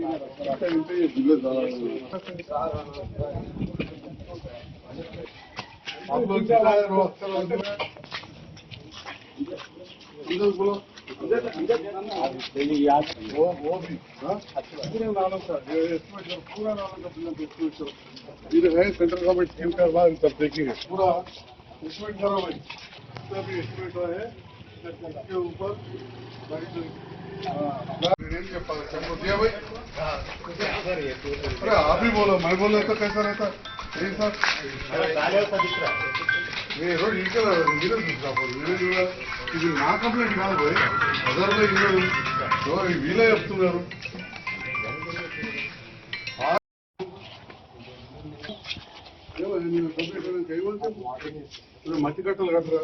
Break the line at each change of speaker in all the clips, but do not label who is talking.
یہ ہے سینٹرل گورنمنٹ اسکیم کا بعد سب دیکھیں پورا اسٹیمٹ کرو بھائی سب اسٹیمٹ ہے اس کے اوپر जो ये है सेंट्रल गवर्नमेंट स्कीम का बाद तब देखेंगे पूरा इसमें करो भाई जितना भी एस्टिमेट है इसके ऊपर हाँ, रेंज के पास सबको दिया भाई अरे आप ही बोलो मैं बोल रहा तो कैसा रहता नहीं सर ఏ రోజు ఇక్కడ మీరు చూసినప్పుడు మీరు చూడ ఇది నా కంప్లైంట్ కాదు పోయి అదర్లో ఇన్నారు ఎవరు వీలే చెప్తున్నారు ఏమో నేను కంప్లైంట్ చేయమంటే ఇప్పుడు మట్టి కట్టలు కట్టరా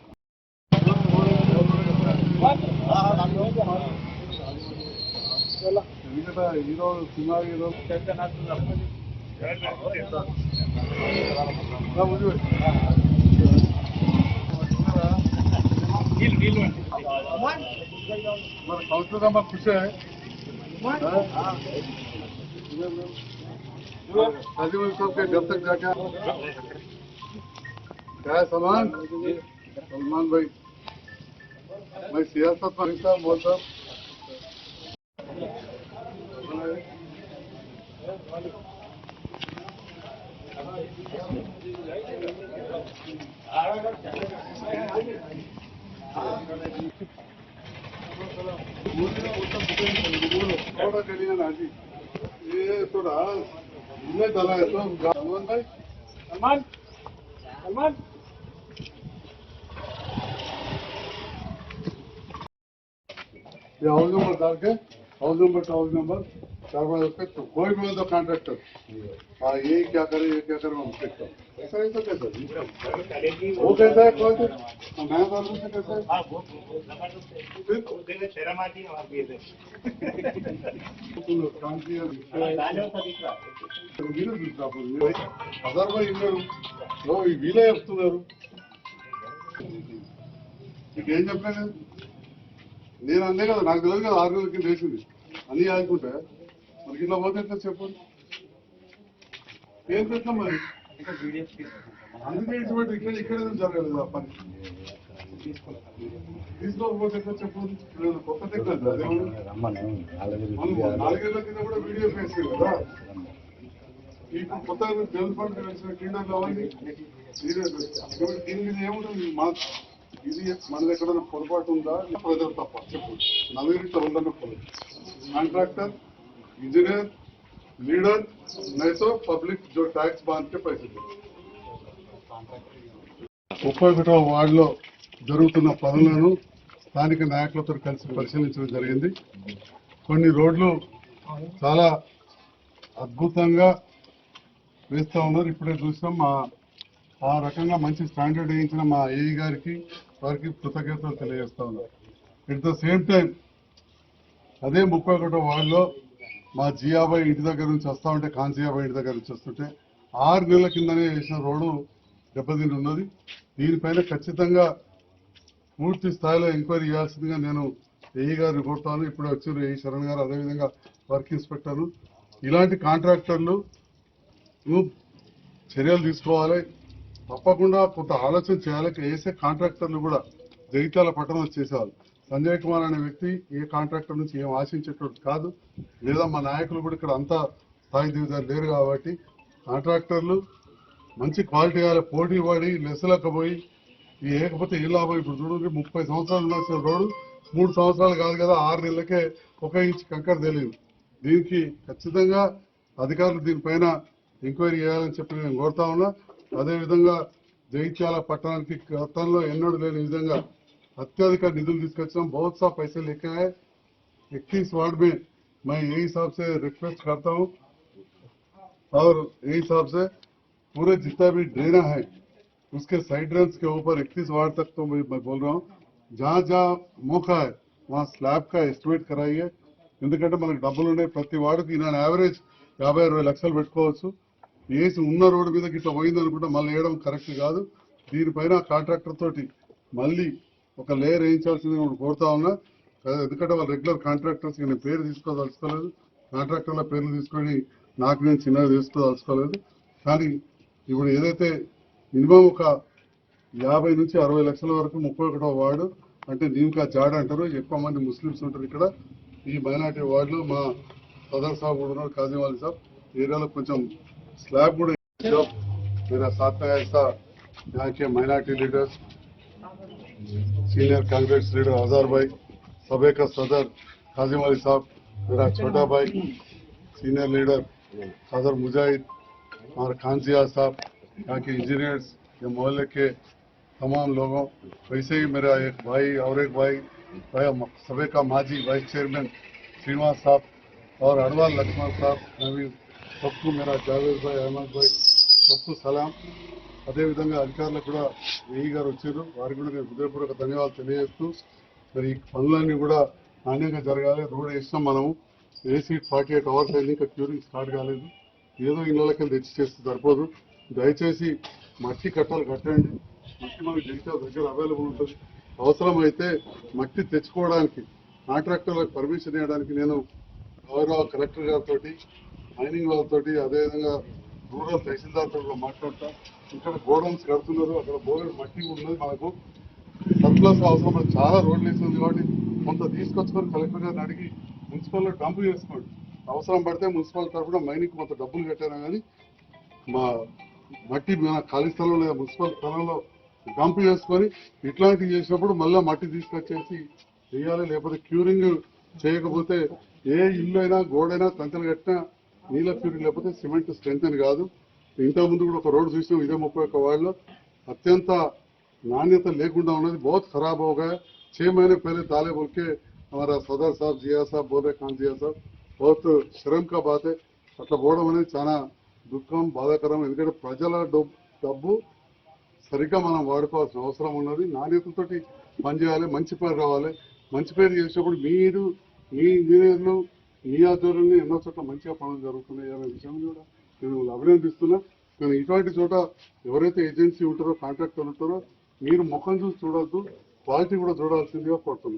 హీరో సినిమా హీరో నా ముందు పెట్టు. మరి సంవత్సరం అమ్మ ఖుషి सजीव सबके जब तक जाके क्या है सलमान सलमान भाई میں سیاست مانگتا بولتا تھوڑا یہ تھوڑا میں چلا ہے تو سلمان سلمان भाई
सलमान सलमान
ये हाउस नंबर डाल के हाउस नंबर का हाउस नंबर चार पाँच रुपये तो कोई भी हो तो कॉन्ट्रैक्टर हाँ ये क्या करे ये क्या करे हम देखता हूँ ऐसा ऐसा कैसा जी वो कैसा है कोई तो मैं बाबू से कैसा है फिर
शर्म आती है वहाँ पे
तुम लोग काम किया వీలు చూసినప్పుడు అదర్ బై ఇన్నారు వీలే చెప్తున్నారు నీకేం చెప్పలేదు నేను అందే కదా నాకు తెలియదు కదా ఆరు నెలల లేచింది. వేసింది అన్ని ఆడుకుంటే మనకి ఇట్లా పోతే ఎట్లా చెప్పండి? ఏం చేస్తాం మరి? అందుకే ఇటువంటి ఇక్కడ ఇక్కడ జరగలేదు ఆ పని. తీసుకోకపోతే ఎట్లా చెప్పండి? కొత్త టెక్నాలజీ అదేమన్నా నాలుగేళ్ళ కింద కూడా వీడియో వేసేది కదా. ఇప్పుడు కొత్తగా జనరల్ ఫండ్ తెలిసిన కిండర్లు అవన్నీ సీరియస్ దీని మీద ఏముంటుంది? మాకు ఇది మన దగ్గర పొరపాటు ఉందా ప్రజలు తప్ప చెప్పు నలుగురితో ఉందన్న కాంట్రాక్టర్ ఇంజనీర్ లీడర్ నైతో పబ్లిక్ जो टैक्स बांध के पैसे दे ముప్పై ఒకటో వార్డులో జరుగుతున్న పనులను స్థానిక నాయకులతో కలిసి పరిశీలించడం జరిగింది కొన్ని రోడ్లు చాలా అద్భుతంగా వేస్తా ఉన్నారు ఇప్పుడే చూసాం మా ఆ రకంగా మంచి స్టాండర్డ్ వేయించిన మా ఏఈ గారికి వారికి కృతజ్ఞతలు తెలియజేస్తా ఉన్నారు ఎట్ ద సేమ్ టైం అదే ముప్పై ఒకటో వార్డులో మా జియాబాయి ఇంటి దగ్గర నుంచి వస్తా ఉంటే కాన్సియాబాయి ఇంటి దగ్గర నుంచి వస్తుంటే ఆరు నెలల కిందనే వేసిన రోడ్డు దెబ్బతిని ఉన్నది. దీనిపైన ఖచ్చితంగా పూర్తి స్థాయిలో ఎంక్వైరీ చేయాల్సిందిగా నేను ఏఈ గారిని కోరుతాను. ఇప్పుడు వచ్చారు ఏఈ శరణ్ గారు అదేవిధంగా వర్క్ ఇన్స్పెక్టర్లు ఇలాంటి కాంట్రాక్టర్లు చర్యలు తీసుకోవాలి. తప్పకుండా కొంత ఆలోచన చేయాలి. వేసే కాంట్రాక్టర్లు కూడా జగిత్యాల పట్టణం చేసేవాళ్ళు సంజయ్ కుమార్ అనే వ్యక్తి ఏ కాంట్రాక్టర్ నుంచి ఏం ఆశించేటట్టు కాదు. లేదా మా నాయకులు కూడా ఇక్కడ అంతా స్థాయి దిగుదారు లేరు కాబట్టి కాంట్రాక్టర్లు మంచి క్వాలిటీ గల పోటీ పడి లెస్సులకు పోయి ఈ ఏకపోతే ఏ లాభం? ఇప్పుడు చూడండి ముప్పై సంవత్సరాలు ఉండాల్సిన రోడ్డు మూడు సంవత్సరాలు కాదు కదా ఆరు నెలలకే ఒక ఇంచు కంకర తెలియదు దీనికి ఖచ్చితంగా అధికారులు దీనిపైన ఎంక్వైరీ చేయాలని చెప్పి నేను కోరుతా ఉన్నా. అదేవిధంగా జగిత్యాల పట్టణానికి గతంలో ఎన్నడూ లేని విధంగా అత్యధిక నిధులు తీసుకొచ్చాం बहुत सा पैसे लेके आए इक्कीस वार्ड में मैं यही हिसाब से रिक्वेस्ट करता हूँ और यही हिसाब से पूरे जितना भी ड्रेना है उसके साइड ड्रेन्स के ऊपर 31 वार्ड तक तो मैं मैं बोल रहा हूँ जहाँ जहाँ मौका है वहाँ స్లాబ్ का ఎస్టిమేట్ कराइए ఎందుకంటే మనకు డబ్బులు ఉన్నాయి ప్రతి వాడికి నేను యావరేజ్ యాభై అరవై లక్షలు పెట్టుకోవచ్చు వేసి ఉన్న రోడ్డు మీద ఇట్లా పోయింది అనుకుంటే మళ్ళీ వేయడం కరెక్ట్ కాదు. దీనిపైన కాంట్రాక్టర్ తోటి మళ్ళీ ఒక లేయర్ వేయించాల్సింది నేను కోరుతా ఉన్నా. ఎందుకంటే వాళ్ళు రెగ్యులర్ కాంట్రాక్టర్స్ నేను పేరు తీసుకోదలుచుకోలేదు. కాంట్రాక్టర్ల పేర్లు తీసుకొని నాకు నేను చిన్నగా తీసుకోదలుచుకోలేదు. కానీ ఇప్పుడు ఏదైతే మినిమం ఒక యాభై నుంచి అరవై లక్షల వరకు ముప్పై ఒకటో వార్డు అంటే దీనికి జాడ అంటారు. ఎక్కువ మంది ముస్లిమ్స్ ఉంటారు ఇక్కడ. ఈ మైనార్టీ వార్డులో మా సదర్ సాబ్ కూడా ఉన్నారు కాజీవాలి సాబ్. ఏరియాలో కొంచెం سلیب گڑ جب میرا ساتھ میں ایسا یہاں کے مائنارٹی لیڈر سینئر کانگریس لیڈر ہزار بھائی سبھے کا صدر کاظم علی صاحب، میرا چھوٹا بھائی، سینئر لیڈر صدر مجاہد اور خان سیاح صاحب، یہاں کے انجینئرس یا محلے کے تمام لوگوں، ویسے ہی میرا ایک بھائی اور ایک بھائی سبھے کا ماجی وائس چیئرمین سرینواس صاحب اور اڑوال لکشمن صاحب، میں بھی సబ్కు మేరా జావేద్ భాయ్ అహ్మద్ భాయ్ సబ్కు సలాం. అదేవిధంగా అధికారులకు కూడా వెయ్యి గారు వచ్చారు. వారికి కూడా నేను హృదయపూర్వక ధన్యవాదాలు తెలియజేస్తూ మరి ఈ పనులన్నీ కూడా నాణ్యంగా జరగాలి. రోడ్ వేస్తాం మనము. ఏసీ ఫార్టీ ఎయిట్ అవర్స్ అయింది. ఇంకా క్యూరింగ్ స్టార్ట్ కాలేదు. ఏదో ఇళ్ళకి తెచ్చి చేస్తే సరిపోదు. దయచేసి మట్టి కట్టాలు కట్టండి. మట్టి మనకు జగిత్యాల దగ్గర అవైలబుల్ ఉంటుంది. అవసరమైతే మట్టి తెచ్చుకోవడానికి కాంట్రాక్టర్లకు పర్మిషన్ ఇవ్వడానికి నేను గౌరవ కలెక్టర్ గారితో మైనింగ్ వాళ్ళతో అదేవిధంగా రూరల్ తహసీల్దార్తో కూడా ఇక్కడ గోడౌన్స్ కడుతున్నారు. అక్కడ బోర్డు మట్టి ఉన్నది మనకు సర్ప్లస్ అవసరం మనకు చాలా రోడ్లు వేసింది కాబట్టి కొంత తీసుకొచ్చుకొని కలెక్టర్ గారిని అడిగి మున్సిపల్లో డంప్ చేసుకోండి. అవసరం పడితే మున్సిపల్ తరఫున మైనింగ్ కొంత డబ్బులు కట్టారా కానీ మా మట్టి మన ఖాళీ స్థలంలో లేదా మున్సిపల్ స్థలంలో డంప్ చేసుకొని ఇట్లాంటివి చేసినప్పుడు మళ్ళీ మట్టి తీసుకొచ్చేసి చేయాలి. లేకపోతే క్యూరింగ్ చేయకపోతే ఏ ఇల్లు అయినా గోడైనా తంతలు కట్టినా నీళ్ళ క్యూరింగ్ లేకపోతే సిమెంట్ స్ట్రెంత్ అని కాదు ఇంతకు ముందు కూడా ఒక రోడ్డు చూసినాం ఇదే ముప్పై ఒక్క వార్డులో అత్యంత నాణ్యత లేకుండా ఉన్నది बहुत खराब हो गया छह महीने पहले ताले बोल के हमारा सदर साहब जिया साहब बोल रहे खान जिया साहब बहुत शर्म का बात है అట్లా పోవడం అనేది చాలా దుఃఖం బాధాకరం ఎందుకంటే ప్రజల డబ్బు డబ్బు సరిగ్గా మనం వాడుకోవాల్సిన అవసరం ఉన్నది నాణ్యతతోటి పనిచేయాలి మంచి పేరు రావాలి మంచి పేరు చేసినప్పుడు మీరు మీ ఇంజనీర్లు మీ ఆధ్వర్యంలో ఎన్నో చోట్ల మంచిగా పనులు జరుగుతున్నాయి అనే విషయం కూడా నేను అభినందిస్తున్నా. కానీ ఇటువంటి చోట ఎవరైతే ఏజెన్సీ ఉంటారో కాంట్రాక్టర్ ఉంటారో మీరు ముఖం చూసి చూడొద్దు క్వాలిటీ కూడా చూడాల్సిందిగా కోరుతున్నాను.